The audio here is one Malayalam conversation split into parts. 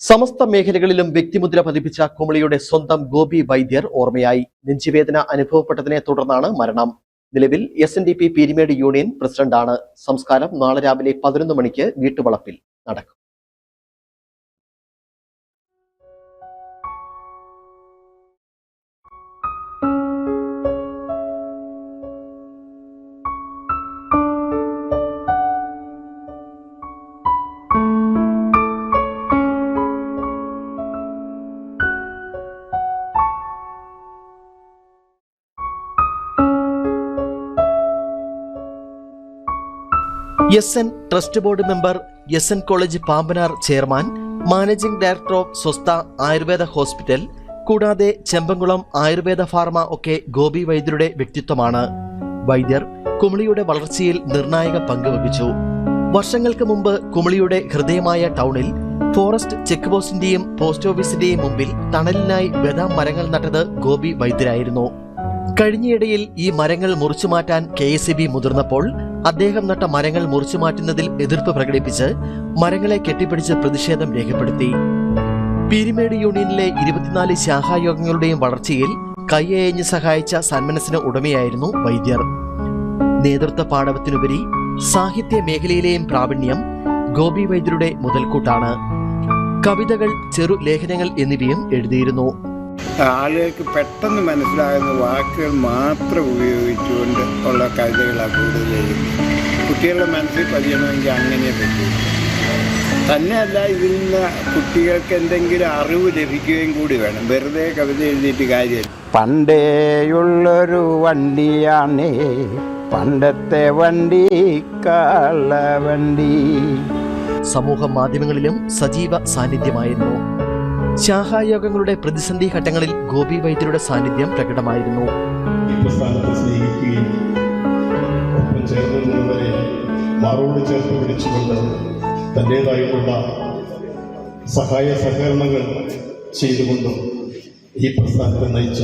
സമസ്ത മേഖലകളിലും വ്യക്തിമുദ്ര പതിപ്പിച്ച കുമളിയുടെ സ്വന്തം ഗോപി വൈദ്യർ ഓർമ്മയായി. നെഞ്ചുവേദന അനുഭവപ്പെട്ടതിനെ തുടർന്നാണ് മരണം. നിലവിൽ S N D P Peermade union പ്രസിഡന്റാണ്. സംസ്കാരം നാളെ രാവിലെ പതിനൊന്ന് മണിക്ക് വീട്ടുവളപ്പിൽ നടക്കും. S N trust board member S N college Pambanar chairman managing director of Swastha Ayurveda hospital കൂടാതെ ചെമ്പങ്കുളം ആയുർവേദ ഫാർമ ഒക്കെ ഗോപി വൈദ്യരുടെ വ്യക്തിത്വമാണ്. വൈദ്യർ കുമളിയുടെ വളർച്ചയിൽ നിർണായക പങ്ക് വഹിച്ചു. വർഷങ്ങൾക്ക് മുമ്പ് കുമളിയുടെ ഹൃദയമായ ടൗണിൽ ഫോറസ്റ്റ് ചെക്ക് പോസ്റ്റിന്റെയും പോസ്റ്റ് ഓഫീസിന്റെയും മുമ്പിൽ തണലിനായി ബദാം മരങ്ങൾ നട്ടത് ഗോപി വൈദ്യരായിരുന്നു. കഴിഞ്ഞയിടയിൽ ഈ മരങ്ങൾ മുറിച്ചു മാറ്റാൻ കെ എസ് ബി മുതിർന്നപ്പോൾ അദ്ദേഹം നട്ട മരങ്ങൾ മുറിച്ചു മാറ്റുന്നതിൽ എതിർപ്പ് പ്രകടിപ്പിച്ച് മരങ്ങളെ കെട്ടിപ്പിടിച്ച് പ്രതിഷേധം രേഖപ്പെടുത്തി. പീരിമേട് യൂണിയനിലെ ഇരുപത്തിനാല് ശാഖായോഗങ്ങളുടെയും വളർച്ചയിൽ കൈയയഞ്ഞ് സഹായിച്ച സന്മനസ്സിന് ഉടമയായിരുന്നു വൈദ്യർ. നേതൃത്വ പാടവത്തിനുപരി സാഹിത്യ മേഖലയിലെയും പ്രാവീണ്യം ഗോപി വൈദ്യരുടെ മുതൽക്കൂട്ടാണ്. കവിതകൾ ചെറു ലേഖനങ്ങൾ എന്നിവയും എഴുതിയിരുന്നു. ആളുകൾക്ക് പെട്ടെന്ന് മനസ്സിലാകുന്ന വാക്കുകൾ മാത്രം ഉപയോഗിച്ചുകൊണ്ട് ഉള്ള കവിതകളാണ് കൂടുതൽ എഴുതുന്നത്. കുട്ടികളുടെ മനസ്സിൽ പതിയണമെങ്കിൽ അങ്ങനെ പറ്റും. തന്നെയല്ല ഇതിൽ നിന്ന് കുട്ടികൾക്ക് എന്തെങ്കിലും അറിവ് ലഭിക്കുകയും കൂടി വേണം. വെറുതെ കവിത എഴുതിയിട്ട് കാര്യമില്ല. പണ്ടേയുള്ളൊരു വണ്ടിയാണേ. പണ്ടത്തെ വണ്ടി വണ്ടി സമൂഹ മാധ്യമങ്ങളിലും സജീവ സാന്നിധ്യമായിരുന്നു ശാഖായോഗങ്ങളുടെ പ്രതിസന്ധി ഘട്ടങ്ങളിൽ ഗോപി വൈദ്യരുടെ സാന്നിധ്യം പ്രകടമായിരുന്നു. മാറോട് പിടിച്ചുകൊണ്ട് സഹായ സഹകരണങ്ങൾ ചെയ്തുകൊണ്ടും ഈ പ്രസ്ഥാനത്തെ നയിച്ച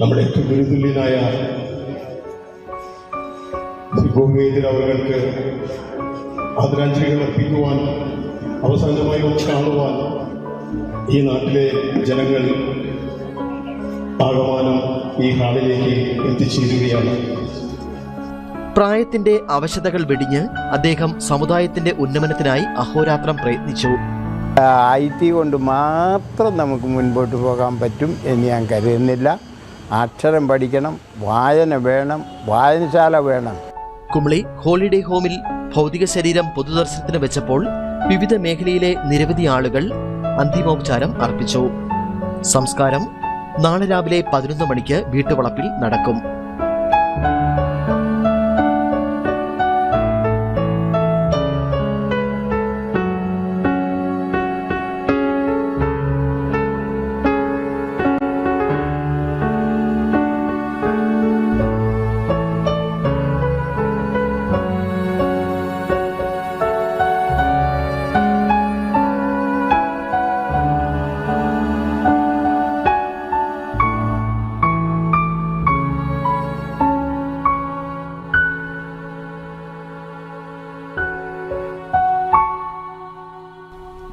നമ്മുടെ ഏറ്റവും ഗുരുതുല്യനായ ഗോവിന്ദർ അവർക്ക് ആദരാഞ്ജലികൾ അർപ്പിക്കുവാൻ അവസാനമായി ഒന്ന് കാണുവാൻ ഈ നാട്ടിലെ ജനങ്ങൾ ആകമാനം ഈ ഹാളിലേക്ക് എത്തിച്ചേരുകയാണ്. പ്രായത്തിന്റെ അവശതകൾ വെടിഞ്ഞ് അദ്ദേഹം സമുദായത്തിന്റെ ഉന്നമനത്തിനായി അഹോരാത്രം പ്രയത്നിച്ചു. ഐ ടി കൊണ്ട് മാത്രം നമുക്ക് മുൻപോട്ട് പോകാൻ പറ്റും എന്ന് ഞാൻ കരുതുന്നില്ല. അക്ഷരം പഠിക്കണം വായന വേണം വായനശാല വേണം. കുമളി ഹോളിഡേ ഹോമിൽ ഭൗതിക ശരീരം പൊതുദർശനത്തിന് വെച്ചപ്പോൾ വിവിധ മേഖലയിലെ നിരവധി ആളുകൾ അന്തിമോപചാരം അർപ്പിച്ചു. സംസ്കാരം നാളെ രാവിലെ പതിനൊന്ന് മണിക്ക് വീട്ടുവളപ്പിൽ നടക്കും.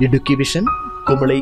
ഇടുക്കി വിഷൻ കുമളി